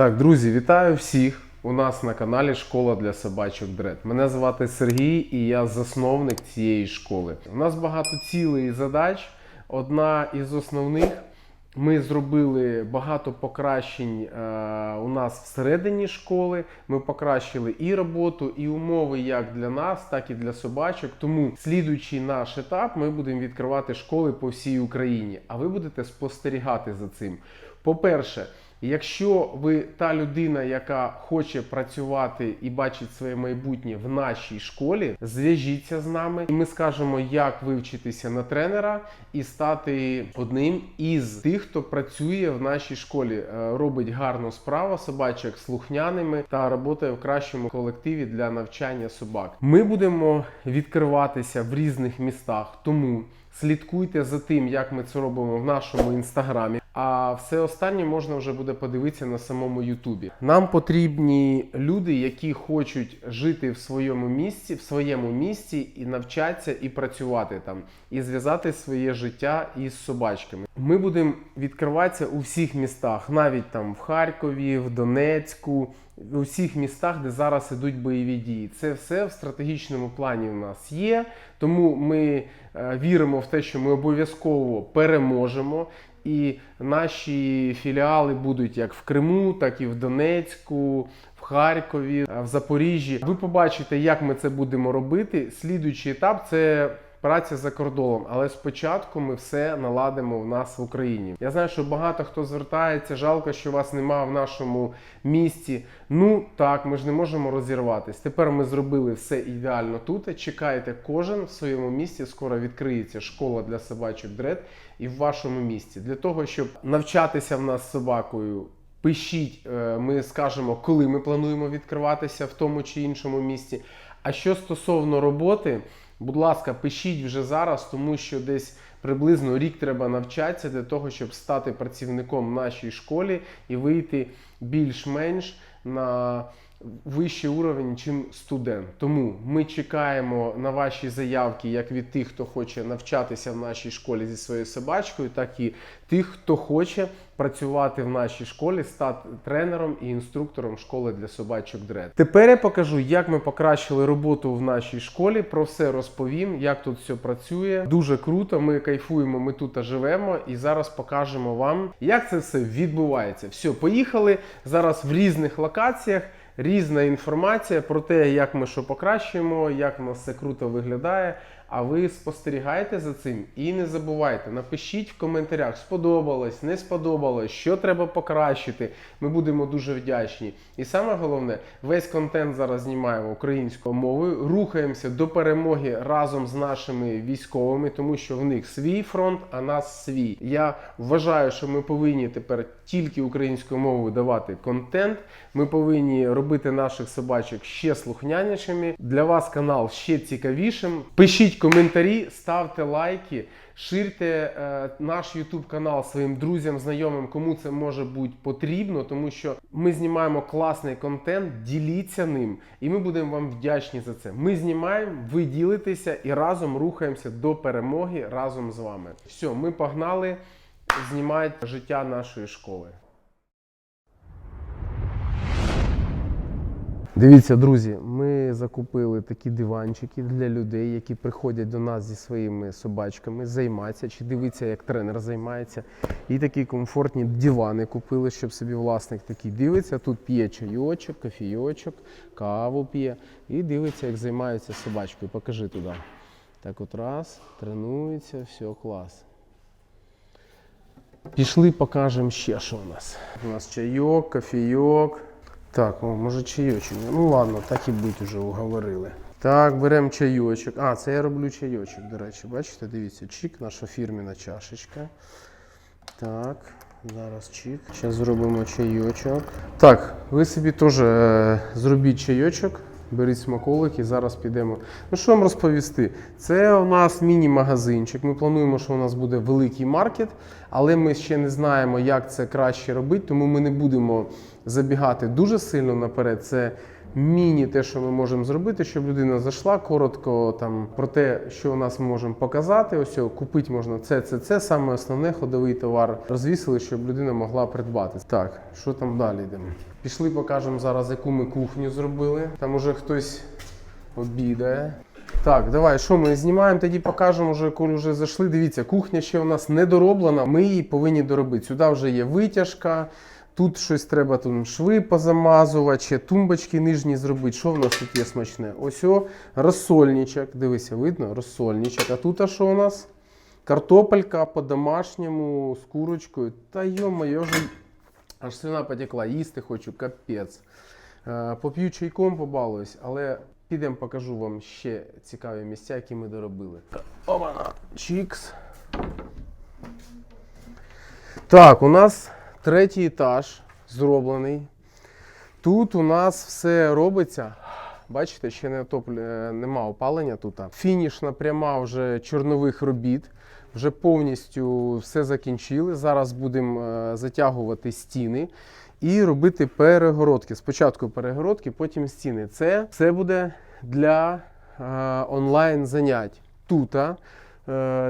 Так, друзі, вітаю всіх. У нас на каналі Школа для собачок Дред. Мене звати Сергій і я засновник цієї школи. У нас багато цілей і задач. Одна із основних ми зробили багато покращень е, у нас всередині школи. Ми покращили і роботу, і умови як для нас, так і для собачок. Тому слідуючий наш етап ми будемо відкривати школи по всій Україні. А ви будете спостерігати за цим. По-перше, Якщо ви та людина, яка хоче працювати і бачить своє майбутнє в нашій школі, зв'яжіться з нами, і ми скажемо, як вивчитися на тренера і стати одним із тих, хто працює в нашій школі, е, робить гарну справу собачок слухняними та працює в кращому колективі для навчання собак. Ми будемо відкриватися в різних містах, тому. Слідкуйте за тим, як ми це робимо в нашому інстаграмі. А все останнє можна вже буде подивитися на самому Ютубі. Нам потрібні люди, які хочуть жити в своєму місці, в своєму місці і навчатися і працювати там, і зв'язати своє життя із собачками. Ми будемо відкриватися у всіх містах, навіть там в Харкові, в Донецьку. У всіх містах, де зараз ідуть бойові дії, це все в стратегічному плані у нас є. Тому ми е, віримо в те, що ми обов'язково переможемо. І наші філіали будуть як в Криму, так і в Донецьку, в Харкові, в Запоріжжі. Ви побачите, як ми це будемо робити. Слідуючий етап це. Праця за кордоном, але спочатку ми все наладимо в нас в Україні. Я знаю, що багато хто звертається. Жалко, що вас немає в нашому місті. Ну так, ми ж не можемо розірватись. Тепер ми зробили все ідеально тут. Чекайте кожен в своєму місті. Скоро відкриється школа для собачок дред і в вашому місті. Для того, щоб навчатися в нас собакою. Пишіть, е, ми скажемо, коли ми плануємо відкриватися в тому чи іншому місті. А що стосовно роботи, будь ласка, пишіть вже зараз, тому що десь приблизно рік треба навчатися для того, щоб стати працівником нашій школі і вийти більш-менш на вищий уровень, чим студент. Тому ми чекаємо на ваші заявки як від тих, хто хоче навчатися в нашій школі зі своєю собачкою, так і тих, хто хоче працювати в нашій школі, стати тренером і інструктором школи для собачок Дред. Тепер я покажу, як ми покращили роботу в нашій школі. Про все розповім, як тут все працює. Дуже круто. Ми кайфуємо, ми тут живемо, і зараз покажемо вам, як це все відбувається. Все, поїхали зараз в різних локаціях. Різна інформація про те, як ми що покращуємо, як в нас все круто виглядає. А ви спостерігайте за цим і не забувайте, напишіть в коментарях, сподобалось, не сподобалось, що треба покращити. Ми будемо дуже вдячні. І саме головне, весь контент зараз знімаємо українською мовою. Рухаємося до перемоги разом з нашими військовими, тому що в них свій фронт, а нас свій. Я вважаю, що ми повинні тепер тільки українською мовою давати контент. Ми повинні робити наших собачок ще слухнянішими. Для вас канал ще цікавішим. Пишіть коментарі, ставте лайки, ширте е, наш YouTube канал своїм друзям, знайомим, кому це може бути потрібно, тому що ми знімаємо класний контент, діліться ним, і ми будемо вам вдячні за це. Ми знімаємо, ви ділитеся і разом рухаємося до перемоги разом з вами. Все, ми погнали знімати життя нашої школи. Дивіться, друзі, ми закупили такі диванчики для людей, які приходять до нас зі своїми собачками, займатися чи дивитися, як тренер займається. І такі комфортні дивани купили, щоб собі власник такий дивиться. Тут п'є чайочок, кофійочок, каву п'є і дивиться, як займаються собачкою. Покажи туди. Так от раз, тренується, все, клас. Пішли, покажемо ще, що у нас. У нас чайок, кофійок. Так, о, може чайочок. Ну ладно, так і будь уже уговорили. Так, беремо чайочок. А, це я роблю чайочок, до речі. Бачите, дивіться, чик, наша фірміна чашечка. Так, зараз чик. Зараз зробимо чайочок. Так, ви собі теж е, зробіть чайочок. Беріть смаколик і зараз підемо. Ну що вам розповісти? Це у нас міні-магазинчик. Ми плануємо, що у нас буде великий маркет, але ми ще не знаємо, як це краще робити, тому ми не будемо забігати дуже сильно наперед. Це міні те, що ми можемо зробити, щоб людина зайшла коротко там про те, що у нас ми можемо показати. Ось купити можна це, це, це саме основне ходовий товар. Розвісили, щоб людина могла придбати. Так, що там далі йдемо? Пішли, покажемо зараз, яку ми кухню зробили. Там уже хтось обідає. Так, давай, що ми знімаємо, тоді покажемо вже, коли вже зайшли. Дивіться, кухня ще у нас не дороблена, ми її повинні доробити. Сюди вже є витяжка, тут щось треба там шви позамазувати, тумбочки нижні зробити. Що в нас тут є смачне? Ось о, розсольничок. Дивися, видно? Розсольничок. А тут а що у нас? Картопелька по-домашньому з курочкою. Та йо-моє, аж слюна потекла, їсти хочу, капець. Е, Поп'ю чайком, побалуюсь, але підемо покажу вам ще цікаві місця, які ми доробили. Опана, чікс. Так, у нас третій етаж зроблений. Тут у нас все робиться. Бачите, ще не отоплю, е, нема опалення тут. Фінішна пряма вже чорнових робіт. Вже повністю все закінчили. Зараз будемо е, затягувати стіни і робити перегородки. Спочатку перегородки, потім стіни. Це все буде для е, онлайн занять. Тут е,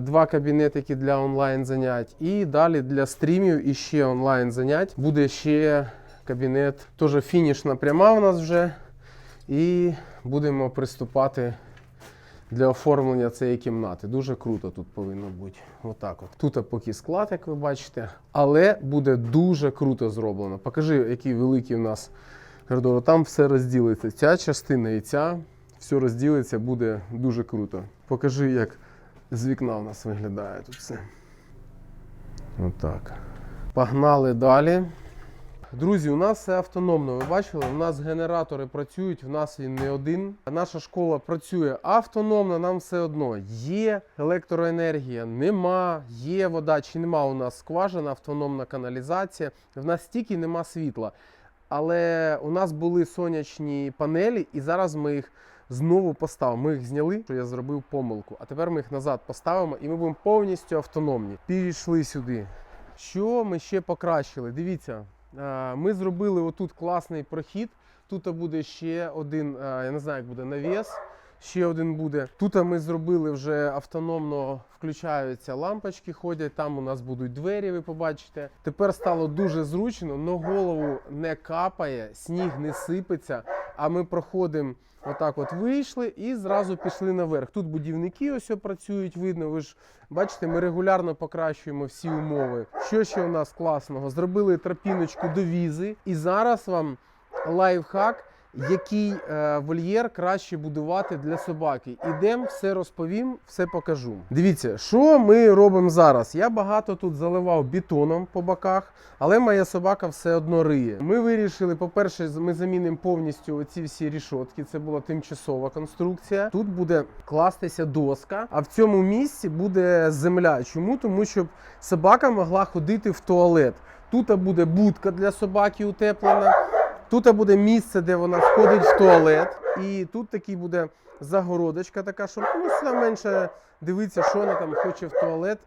два кабінетики для онлайн занять, і далі для стрімів і ще онлайн занять. Буде ще кабінет, теж фінішна пряма у нас вже. І будемо приступати для оформлення цієї кімнати. Дуже круто тут повинно бути. Отак от. Тут поки склад, як ви бачите, але буде дуже круто зроблено. Покажи, який великий у нас коридор. Там все розділиться. Ця частина і ця, все розділиться, буде дуже круто. Покажи, як з вікна у нас виглядає тут все. Отак. Погнали далі. Друзі, у нас все автономно. Ви бачили, у нас генератори працюють, в нас він не один. Наша школа працює автономно, нам все одно. Є електроенергія, нема, є вода чи нема у нас скважина, автономна каналізація. В нас стільки нема світла. Але у нас були сонячні панелі, і зараз ми їх знову поставимо. Ми їх зняли, що я зробив помилку. А тепер ми їх назад поставимо і ми будемо повністю автономні. Пішли сюди. Що ми ще покращили? Дивіться. Е, Ми зробили отут класний прохід. Тут буде ще один, е, я не знаю, як буде навіс. Ще один буде. Тут ми зробили вже автономно включаються лампочки, ходять. Там у нас будуть двері, ви побачите. Тепер стало дуже зручно, но голову не капає, сніг не сипеться. А ми проходимо отак, от вийшли і зразу пішли наверх. Тут будівники ось працюють, видно. Ви ж бачите, ми регулярно покращуємо всі умови. Що ще у нас класного? Зробили тропіночку до візи, і зараз вам лайфхак. Який е, вольєр краще будувати для собаки? Ідемо, все розповім, все покажу. Дивіться, що ми робимо зараз. Я багато тут заливав бетоном по боках, але моя собака все одно риє. Ми вирішили, по-перше, ми замінимо повністю оці всі рішотки. Це була тимчасова конструкція. Тут буде кластися доска, а в цьому місці буде земля. Чому? Тому щоб собака могла ходити в туалет. Тут буде будка для собаки утеплена. Тут буде місце, де вона входить в туалет, і тут такий буде загородочка така, щоб ну, сюди менше дивитися, що вона там хоче в туалет.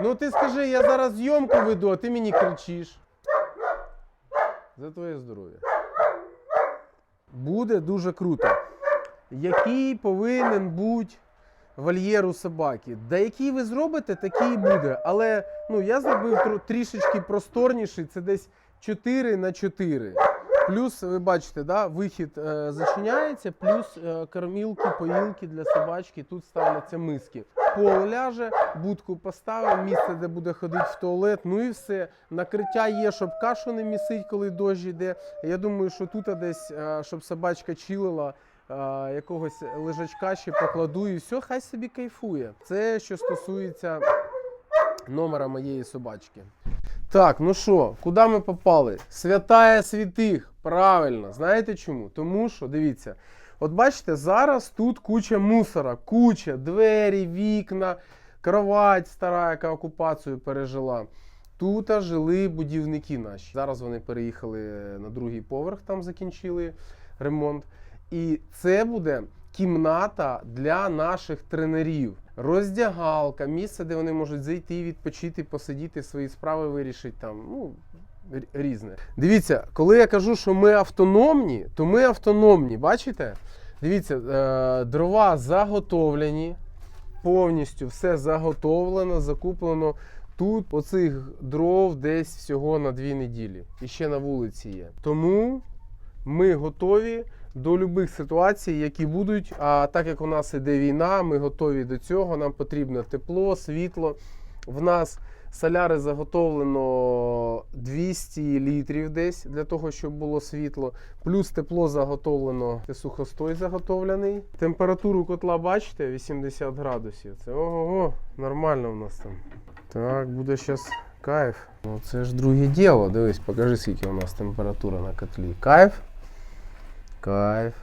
Ну ти скажи, я зараз зйомку веду, а ти мені кричиш. За твоє здоров'я. Буде дуже круто. Який повинен бути вольєр у собаки? Да який ви зробите, такий і буде. Але ну, я зробив трішечки просторніший, це десь 4 на 4. Плюс, ви бачите, да, вихід е, зачиняється, плюс е, кормілки, поїлки для собачки. Тут ставляться миски. Пол ляже, будку поставив, місце, де буде ходити в туалет. Ну і все. Накриття є, щоб кашу не місить, коли дощ йде. Я думаю, що тут десь, е, щоб собачка чилила. е, Якогось лежачка ще покладу і все, хай собі кайфує. Це що стосується номера моєї собачки. Так, ну що, куди ми попали? Святая святих. Правильно, знаєте чому? Тому що, дивіться, от бачите, зараз тут куча мусора, куча, двері, вікна, кровать стара, яка окупацію пережила. Тут жили будівники наші. Зараз вони переїхали на другий поверх, там закінчили ремонт. І це буде кімната для наших тренерів. Роздягалка, місце, де вони можуть зайти, відпочити, посидіти, свої справи вирішити там. Ну, різне. Дивіться, коли я кажу, що ми автономні, то ми автономні. Бачите? Дивіться, е, дрова заготовлені, повністю все заготовлено, закуплено. Тут оцих дров десь всього на дві неділі. І ще на вулиці є. Тому ми готові до будь-яких ситуацій, які будуть. А так як у нас іде війна, ми готові до цього. Нам потрібно тепло, світло. В нас соляри заготовлено 200 літрів десь для того, щоб було світло. Плюс тепло заготовлено, сухостой заготовлений. Температуру котла бачите, 80 градусів. Це ого, нормально в нас там. Так, буде зараз кайф. Ну це ж друге діло. Дивись, покажи, скільки у нас температура на котлі. Кайф. Кайф.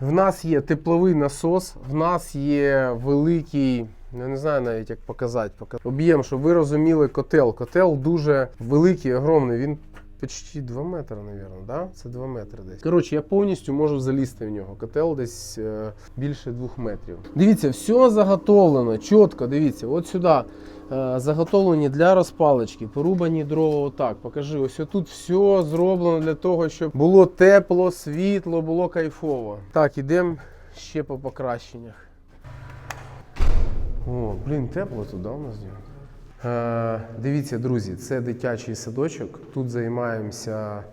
В нас є тепловий насос, в нас є великий, я не знаю навіть як показати, пока- об'єм, щоб ви розуміли котел. Котел дуже великий, огромний. Він почти 2 метри, мабуть, да? Це 2 метри десь. Коротше, я повністю можу залізти в нього. Котел десь е, більше 2 метрів. Дивіться, все заготовлено, чітко, дивіться, от сюди. Е, Заготовлені для розпалочки, порубані дрова отак. Покажи, ось тут все зроблено для того, щоб було тепло, світло, було кайфово. Так, ідемо ще по покращеннях. О, блін, тепло тут, да, у нас? Е, дивіться, друзі, це дитячий садочок. Тут займаємося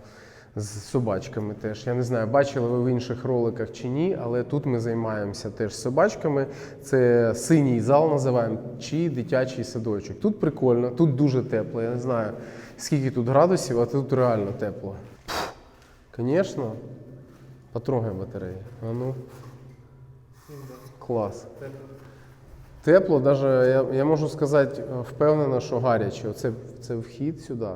з собачками теж. Я не знаю, бачили ви в інших роликах чи ні, але тут ми займаємося теж собачками. Це синій зал називаємо чи дитячий садочок. Тут прикольно, тут дуже тепло. Я не знаю, скільки тут градусів, а тут реально тепло. Звісно, потрогай батареї. А ну. Клас. Тепло, навіть я, я можу сказати впевнено, що гаряче. Оце це вхід сюди.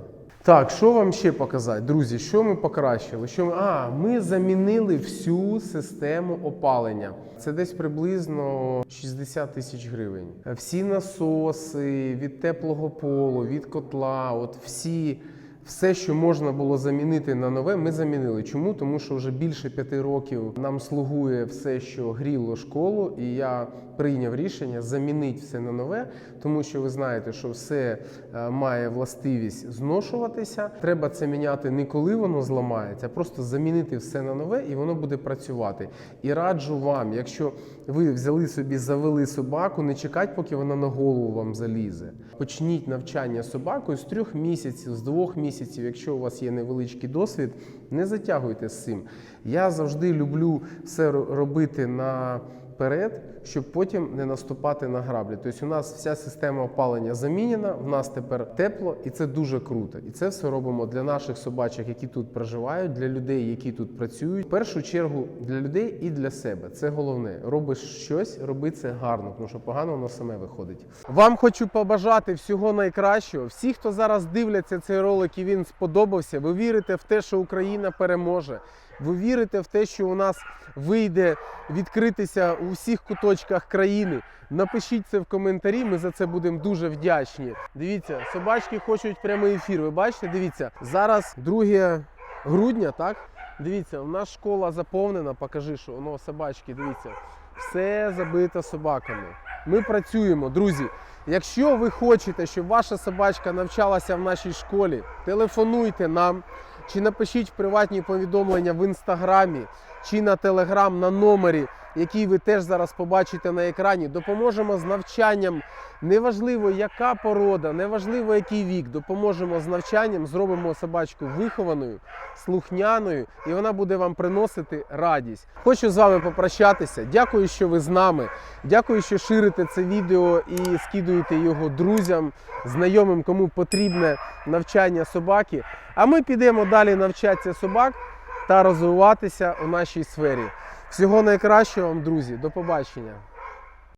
Так, що вам ще показати? Друзі, що ми покращили? Що ми... А, ми замінили всю систему опалення. Це десь приблизно 60 тисяч гривень. Всі насоси від теплого полу, від котла, от всі. Все, що можна було замінити на нове, ми замінили. Чому? Тому що вже більше п'яти років нам слугує все, що гріло школу, і я прийняв рішення замінити все на нове, тому що ви знаєте, що все е, має властивість зношуватися. Треба це міняти не коли воно зламається, а просто замінити все на нове, і воно буде працювати. І раджу вам, якщо ви взяли собі, завели собаку, не чекати, поки вона на голову вам залізе. Почніть навчання собакою з трьох місяців, з двох місяців, якщо у вас є невеличкий досвід, не затягуйте з цим. Я завжди люблю все робити наперед, щоб потім не наступати на граблі. Тобто у нас вся система опалення замінена, в нас тепер тепло, і це дуже круто. І це все робимо для наших собачок, які тут проживають, для людей, які тут працюють. В першу чергу для людей і для себе. Це головне. Робиш щось, роби це гарно, тому що погано воно саме виходить. Вам хочу побажати всього найкращого. Всі, хто зараз дивляться цей ролик і він сподобався, ви вірите в те, що Україна переможе. Ви вірите в те, що у нас вийде відкритися у всіх куточках країни. Напишіть це в коментарі, ми за це будемо дуже вдячні. Дивіться, собачки хочуть прямий ефір. Ви бачите, дивіться, зараз 2 грудня, так? Дивіться, у нас школа заповнена. Покажи, що воно собачки, дивіться, все забито собаками. Ми працюємо, друзі. Якщо ви хочете, щоб ваша собачка навчалася в нашій школі, телефонуйте нам чи напишіть приватні повідомлення в інстаграмі чи на телеграм на номері, який ви теж зараз побачите на екрані. Допоможемо з навчанням. Неважливо, яка порода, неважливо, який вік. Допоможемо з навчанням, зробимо собачку вихованою, слухняною, і вона буде вам приносити радість. Хочу з вами попрощатися. Дякую, що ви з нами. Дякую, що ширите це відео і скидуєте його друзям, знайомим, кому потрібне навчання собаки. А ми підемо далі навчатися собак та розвиватися у нашій сфері. Всього найкращого вам, друзі. До побачення.